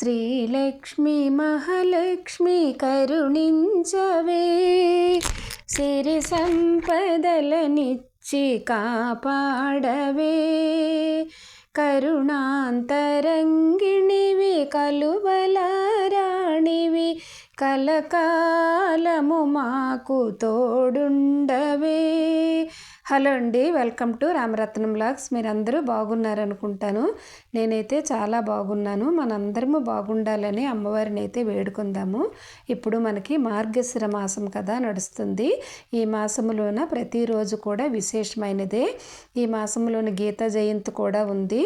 శ్రీలక్ష్మి మహాలక్ష్మి కరుణించవే. సిరి సంపదలనిచ్చి కాపాడవే. కరుణాంతరంగిణివి కలువలారాణివి కలకాలము మాకు తోడుండవే. హలో అండి వెల్కమ్ టు రామరత్నం బ్లాగ్స్ మీరందరూ బాగున్నారనుకుంటాను. నేనైతే చాలా బాగున్నాను. మనందరము బాగుండాలని అమ్మవారిని అయితే వేడుకుందాము. ఇప్పుడు మనకి మార్గశిర మాసం కదా నడుస్తుంది. ఈ మాసంలోన ప్రతిరోజు కూడా విశేషమైనదే. ఈ మాసంలోని గీతా జయంతి కూడా ఉంది.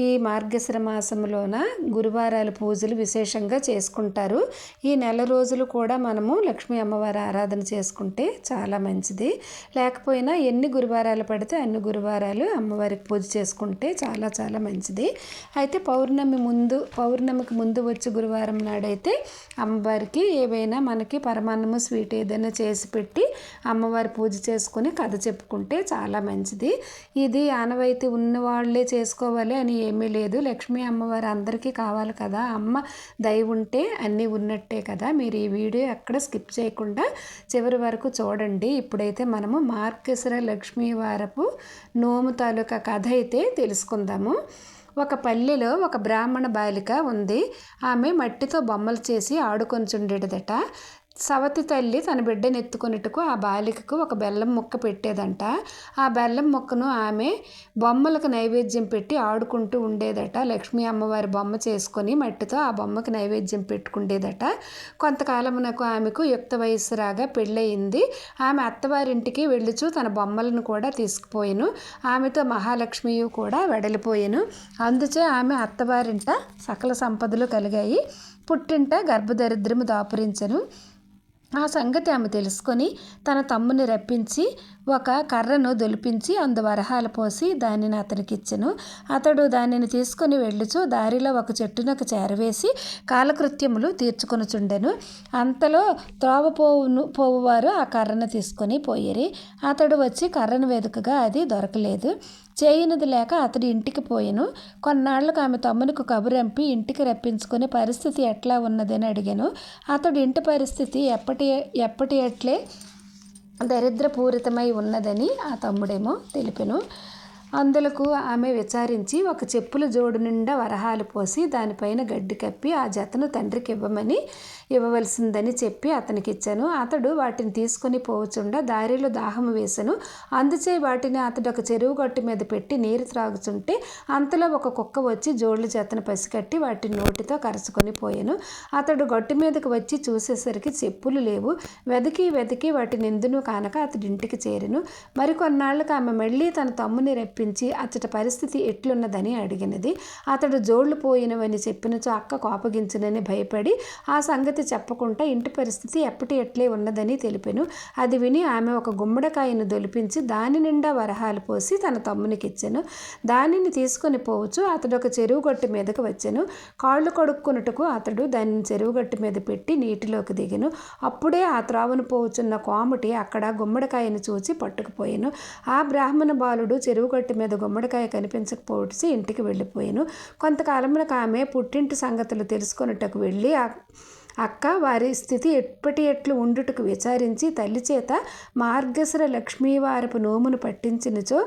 ఈ మార్గశిర మాసంలోన గురువారాల పూజలు విశేషంగా చేసుకుంటారు. ఈ నెల రోజులు కూడా మనము లక్ష్మీ అమ్మవారి ఆరాధన చేసుకుంటే చాలా మంచిది. లేకపోయినా ఎన్ని గురువారాలు పడితే అన్ని గురువారాలు అమ్మవారికి పూజ చేసుకుంటే చాలా చాలా మంచిది. అయితే పౌర్ణమి ముందు పౌర్ణమికి ముందు వచ్చే గురువారం నాడైతే అమ్మవారికి ఏవైనా మనకి పరమాన్నము స్వీట్ ఏదైనా చేసి పెట్టి అమ్మవారి పూజ చేసుకుని కథ చెప్పుకుంటే చాలా మంచిది. ఇది ఆనవాయితీ ఉన్న వాళ్ళే చేసుకోవాలి అని ఏమీ లేదు. లక్ష్మీ అమ్మవారు అందరికీ కావాలి కదా. అమ్మ దయ ఉంటే అన్నీ ఉన్నట్టే కదా. మీరు ఈ వీడియో ఎక్కడ స్కిప్ చేయకుండా చివరి వరకు చూడండి. ఇప్పుడైతే మనము మార్గశిర లక్ష్మీ వారపు నోము తాలూకా కథ అయితే తెలుసుకుందాము. ఒక పల్లెలో ఒక బ్రాహ్మణ బాలిక ఉంది. ఆమె మట్టితో బొమ్మలు చేసి ఆడుకొంచుండేదట సవతి తల్లి తన బిడ్డను ఎత్తుకున్నట్టుకు ఆ బాలికకు ఒక బెల్లం ముక్క పెట్టేదంట. ఆ బెల్లం ముక్కను ఆమె బొమ్మలకు నైవేద్యం పెట్టి ఆడుకుంటూ ఉండేదట. లక్ష్మీ అమ్మవారి బొమ్మ చేసుకొని మట్టితో ఆ బొమ్మకు నైవేద్యం పెట్టుకుండేదట. కొంతకాలమునకు ఆమెకు యుక్త వయసు రాగా పెళ్ళయింది. ఆమె అత్తవారింటికి వెళ్ళుచు తన బొమ్మలను కూడా తీసుకుపోయాను. ఆమెతో మహాలక్ష్మి కూడా వెడలిపోయాను. అందుచే ఆమె అత్తవారింట సకల సంపదలు కలిగాయి. పుట్టింట గర్భదరిద్రము దాపురించను. ఆ సంగతి ఆమె తెలుసుకొని తన తమ్ముని రప్పించి ఒక కర్రను దొలిపించి అందు వరహాలు పోసి దానిని అతనికి ఇచ్చెను అతడు దానిని తీసుకొని వెళ్ళుచు దారిలో ఒక చెట్టునకు చేరవేసి కాలకృత్యములు తీర్చుకొనుచుండెను. అంతలో త్రోవపోవును పోవువారు ఆ కర్రను తీసుకొని పోయిరి. అతడు వచ్చి కర్రను వెదుకగా అది దొరకలేదు. చేయనిది లేక అతడు ఇంటికి పోయాను. కొన్నాళ్ళకు ఆమె తమ్మునికి కబురంపి ఇంటికి రప్పించుకుని పరిస్థితి ఎట్లా ఉన్నదని అడిగాను. అతడు ఇంటి పరిస్థితి ఎప్పటి ఎప్పటి ఎట్లే? దరిద్రపూరితమై ఉన్నదని ఆ తమ్ముడేమో తెలిపెను. అందులకు ఆమె విచారించి ఒక చెప్పుల జోడు నిండా వరహాలు పోసి దానిపైన గడ్డి కప్పి ఆ జతను తండ్రికి ఇవ్వమని ఇవ్వవలసిందని చెప్పి అతనికి ఇచ్చాను అతడు వాటిని తీసుకొని పోవచుండా దారిలో దాహం వేశాను అందుచే వాటిని అతడు ఒక చెరువు గట్టు మీద పెట్టి నీరు త్రాగుచుంటే అంతలో ఒక కుక్క వచ్చి జోళ్ళు చేతను పసికట్టి వాటిని నోటితో కరుచుకొని పోయాను. అతడు గట్టు మీదకి వచ్చి చూసేసరికి చెప్పులు లేవు. వెతికి వెతికి వాటిని ఎందును కానక అతడి ఇంటికి చేరెను. మరికొన్నాళ్ళకి ఆమె మళ్ళీ తన తమ్ముని రెప్పించి అతడి అచ్చట పరిస్థితి ఎట్లున్నదని అడిగినది. అతడు జోళ్ళు పోయినవని చెప్పినచో అక్క కోపగించునని భయపడి ఆ సంగతి చెప్పకుండా ఇంటి పరిస్థితి ఎప్పటి ఎట్లే ఉన్నదని తెలిపెను. అది విని ఆమె ఒక గుమ్మడికాయను దొలిపించి దాని నిండా వరహాలు పోసి తన తమ్మునికి ఇచ్చాను దానిని తీసుకొని పోవచ్చు అతడు ఒక చెరువు గట్టు మీదకు వచ్చాను. కాళ్ళు కడుక్కున్నట్టుకు అతడు దానిని చెరువు గట్టు మీద పెట్టి నీటిలోకి దిగాను. అప్పుడే ఆ త్రావును పోవచ్చున్న కోమటి అక్కడ గుమ్మడికాయను చూచి పట్టుకుపోయాను. ఆ బ్రాహ్మణ బాలుడు చెరువు గట్టు మీద గుమ్మడికాయ కనిపించకపోవచ్చి ఇంటికి వెళ్ళిపోయాను. కొంతకాలమునకు ఆమె పుట్టింటి సంగతులు తెలుసుకొనుటకు వెళ్ళి అక్క వారి స్థితి ఎప్పటి ఎట్లు ఉండుటకు విచారించి తల్లి చేత మార్గశిర లక్ష్మీవారపు నోమును పట్టించినచో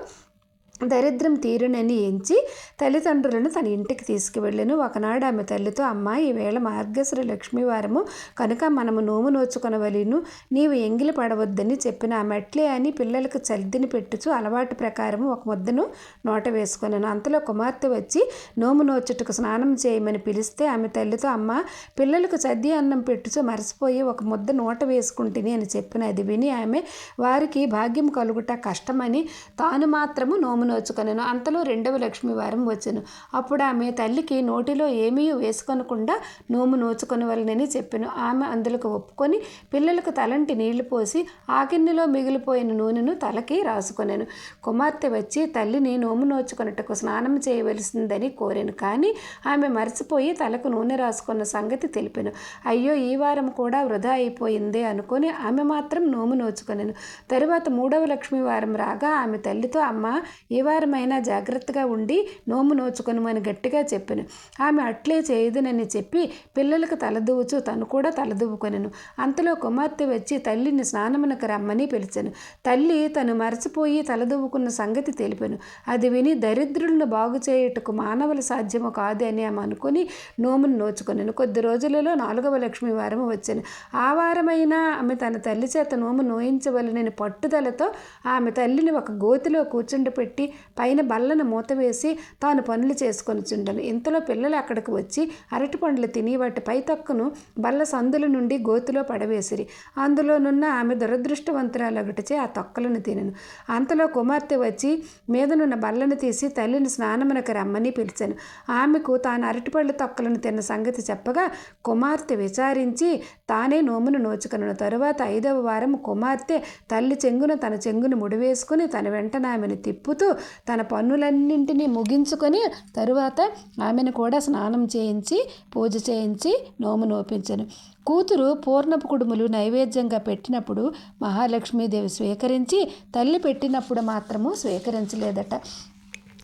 దరిద్రం తీరునని ఎంచి తల్లిదండ్రులను తన ఇంటికి తీసుకువెళ్ళను. ఒకనాడు ఆమె తల్లితో అమ్మ ఈవేళ మార్గశ్ర లక్ష్మీవారము. కనుక మనము నోము నోచుకొనవలను. నీవు ఎంగిలి పడవద్దని చెప్పిన ఆ మెట్లే అని పిల్లలకు చల్దిని పెట్టుచు అలవాటు ప్రకారము ఒక ముద్దను నోట వేసుకున్నాను అంతలో కుమార్తె వచ్చి నోము నోచుటకు స్నానం చేయమని పిలిస్తే ఆమె తల్లితో అమ్మ పిల్లలకు చద్ది అన్నం పెట్టుచు మరసిపోయి ఒక ముద్ద నోట వేసుకుంటుని అని చెప్పిన అది విని ఆమె వారికి భాగ్యం కలుగుట కష్టమని తాను మాత్రము నోము నోచుకొనెను అంతలో రెండవ లక్ష్మి వారం వచ్చెను. అప్పుడు ఆమె తల్లికి నోటిలో ఏమీ వేసుకొనకుండా నోము నోచుకొనవలనని చెప్పెను. ఆమె అందులకు ఒప్పుకొని పిల్లలకు తలంటి నీళ్ళు పోసి ఆకిన్నెలో మిగిలిపోయిన నూనెను తలకి రాసుకొనెను. కుమార్తె వచ్చి తల్లిని నోము నోచుకొనుటకు స్నానం చేయవలసిందని కోరాను కానీ ఆమె మర్చిపోయి తలకు నూనె రాసుకున్న సంగతి తెలిపాను. అయ్యో ఈ వారం కూడా వృధా అయిపోయిందే అనుకొని ఆమె మాత్రం నోము నోచుకున్నాను తరువాత మూడవ లక్ష్మి వారం రాగా ఆమె తల్లితో అమ్మ ఈ వారమైనా జాగ్రత్తగా ఉండి నోము నోచుకొనుమని గట్టిగా చెప్పాను. ఆమె అట్లే చేయదునని చెప్పి పిల్లలకు తలదూవుచు తను కూడా తలదూవుకొనెను. అంతలో కుమార్తె వచ్చి తల్లిని స్నానమునకు రమ్మని పిలిచాను. తల్లి తను మరచిపోయి తలదూవుకున్న సంగతి తెలిపాను. అది విని దరిద్రులను బాగు చేయుటకు మానవుల సాధ్యము కాదు అని ఆమె అనుకుని నోమును నోచుకొనెను. కొద్ది రోజులలో నాలుగవ లక్ష్మి వారము వచ్చాను. ఆ వారమైనా ఆమె తన తల్లి చేత నోము నోయించవలనని పట్టుదలతో ఆమె తల్లిని ఒక గోతిలో కూర్చుండపెట్టి పైన బల్లను మూత వేసి తాను పనులు చేసుకొని చుండను. ఇంతలో పిల్లలు అక్కడికి వచ్చి అరటి పండ్లు తిని వాటి పై తక్కును బల్ల సందుల నుండి గోతిలో పడవేసిరి. అందులోనున్న ఆమె దురదృష్టవంతురాలొకటిచే ఆ తొక్కలను తినను. అంతలో కుమార్తె వచ్చి మీదనున్న బల్లను తీసి తల్లిని స్నానమునకు రమ్మని పిలిచాను. ఆమెకు తాను అరటిపళ్ళు తొక్కలను తిన్న సంగతి చెప్పగా కుమార్తె విచారించి తానే నోమును నోచుకున్నాను తరువాత ఐదవ వారం కుమార్తె తల్లి చెంగున తన చెంగును ముడివేసుకుని తన వెంటనే ఆమెను తిప్పుతూ తన పన్నులన్నింటినీ ముగించుకొని తరువాత ఆమెను కూడా స్నానం చేయించి పూజ చేయించి నోము నోపించను. కూతురు పూర్ణపు కుడుములు నైవేద్యంగా పెట్టినప్పుడు మహాలక్ష్మీదేవి స్వీకరించి తల్లి పెట్టినప్పుడు మాత్రము స్వీకరించలేదట.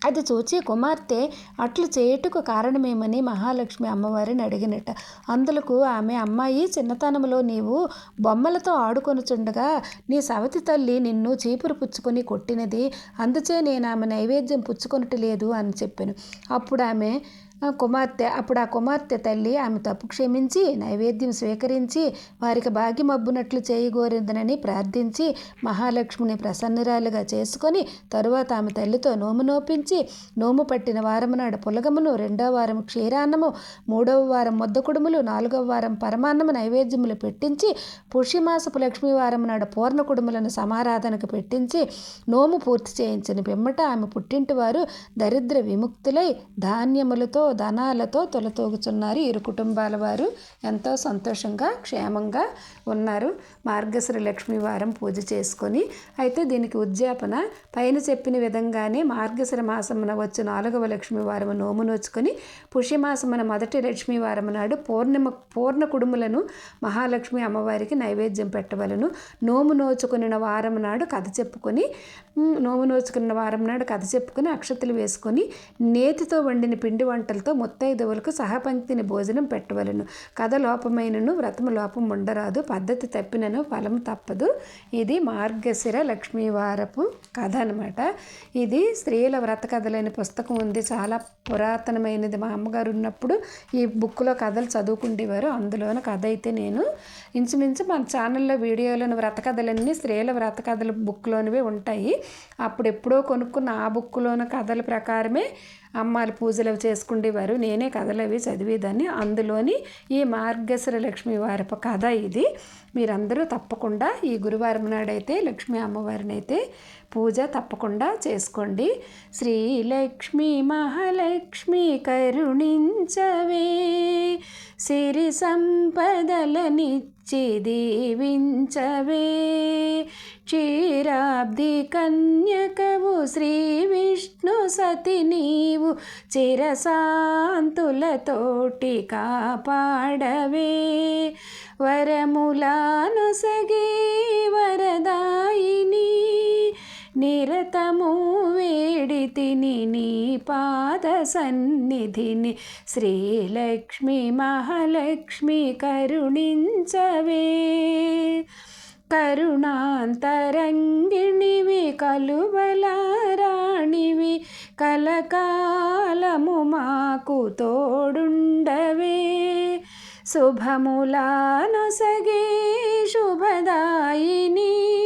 అది చూచి కుమార్తె అట్లు చేయుటకు కారణమేమని మహాలక్ష్మి అమ్మవారిని అడిగినట్ట అందులకు ఆమె అమ్మాయి చిన్నతనంలో నీవు బొమ్మలతో ఆడుకొనుచుండగా నీ సవతి తల్లి నిన్ను చీపురు పుచ్చుకొని కొట్టినది. అందుచే నేను ఆమె నైవేద్యం పుచ్చుకొనటలేదు అని చెప్పాను. అప్పుడు ఆమె కుమార్తె అప్పుడు ఆ కుమార్తె తల్లి ఆమె తప్పు క్షమించి నైవేద్యం స్వీకరించి వారికి భాగ్యమబ్బునట్లు చేయగోరిందనని ప్రార్థించి మహాలక్ష్మిని ప్రసన్నరాలుగా చేసుకొని తరువాత ఆమె తల్లితో నోము నోపించి నోము పట్టిన వారం నాడు పులగమును రెండవ వారం క్షీరాన్నము మూడవ వారం ముద్దకుడుములు నాలుగవ వారం పరమాన్నము నైవేద్యములు పెట్టించి పుష్యమాసపు లక్ష్మీ వారం నాడు పూర్ణ కుడుములను సమారాధనకు పెట్టించి నోము పూర్తి చేయించిన పిమ్మట ఆమె పుట్టింటి వారు దరిద్ర విముక్తులై ధాన్యములతో ధనాలతో తొలతూగుచున్నారు ఇరు కుటుంబాల వారు. ఎంతో సంతోషంగా క్షేమంగా ఉన్నారు. మార్గశ్రీ లక్ష్మీ వారం పూజ చేసుకొని అయితే దీనికి ఉద్యాపన పైన చెప్పిన విధంగానే మార్గశ్ర మాసమున వచ్చి నాలుగవ లక్ష్మీ వారము నోము నోచుకొని పుష్యమాసమున మొదటి లక్ష్మీ వారం నాడు పూర్ణిమ పూర్ణ కుడుములను మహాలక్ష్మి అమ్మవారికి నైవేద్యం పెట్టవలను. నోము నోచుకున్న వారం నాడు కథ చెప్పుకొని నోము నోచుకున్న వారం నాడు కథ చెప్పుకొని అక్షతలు వేసుకొని నేతితో వండిన పిండి వంటలు వంటలతో ముత్తైదువులకు సహపంక్తిని భోజనం పెట్టవలను. కథ లోపమైనను వ్రతము లోపం ఉండరాదు పద్ధతి తప్పినను ఫలం తప్పదు. ఇది మార్గశిర లక్ష్మీవారపు కథ అనమాట ఇది స్త్రీల వ్రత కథలైన పుస్తకం ఉంది. చాలా పురాతనమైనది. మా అమ్మగారు ఉన్నప్పుడు ఈ బుక్లో కథలు చదువుకుండేవారు. అందులోన కథ అయితే నేను ఇంచుమించు మన ఛానల్లో వీడియోలను వ్రత కథలన్నీ స్త్రీల వ్రత కథలు బుక్లోనివే ఉంటాయి. అప్పుడెప్పుడో కొనుక్కున్న ఆ బుక్లోని కథల ప్రకారమే అమ్మాయిలు పూజలు అవి చేసుకుండేవారు. నేనే కథలు అవి చదివేదాన్ని. అందులోని ఈ మార్గశిర లక్ష్మి వారపు కథ ఇది. మీరందరూ తప్పకుండా ఈ గురువారం నాడైతే లక్ష్మీ అమ్మవారిని అయితే పూజ తప్పకుండా చేసుకోండి. శ్రీలక్ష్మి మహాలక్ష్మి కరుణించవే. సిరి సంపదలనిచ్చి దీవించవే. క్షీరాబ్ది కన్యకవు శ్రీ విష్ణు సతి నీవు చిరశాంతులతోటి కాపాడవే. వరములాను సగే వరదాయిని నిరతము వేడి తిని నీ పాద సన్నిధిని శ్రీలక్ష్మి మహాలక్ష్మి కరుణించవే. కరుణాంతరంగిణివి కలువలారాణివి కలకాలము మాకు తోడుండవే. శుభములానొసగే శుభదాయిని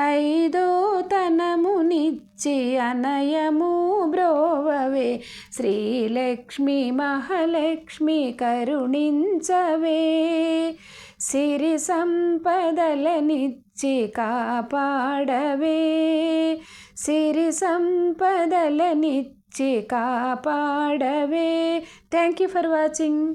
ఐదో తనమునిచ్చి అనయము బ్రోవవే. శ్రీలక్ష్మి మహాలక్ష్మి కరుణించవే. సిరి సంపదలనిచ్చి కాపాడవే. సిరి సంపదలనిచ్చి కాపాడవే. Thank you for watching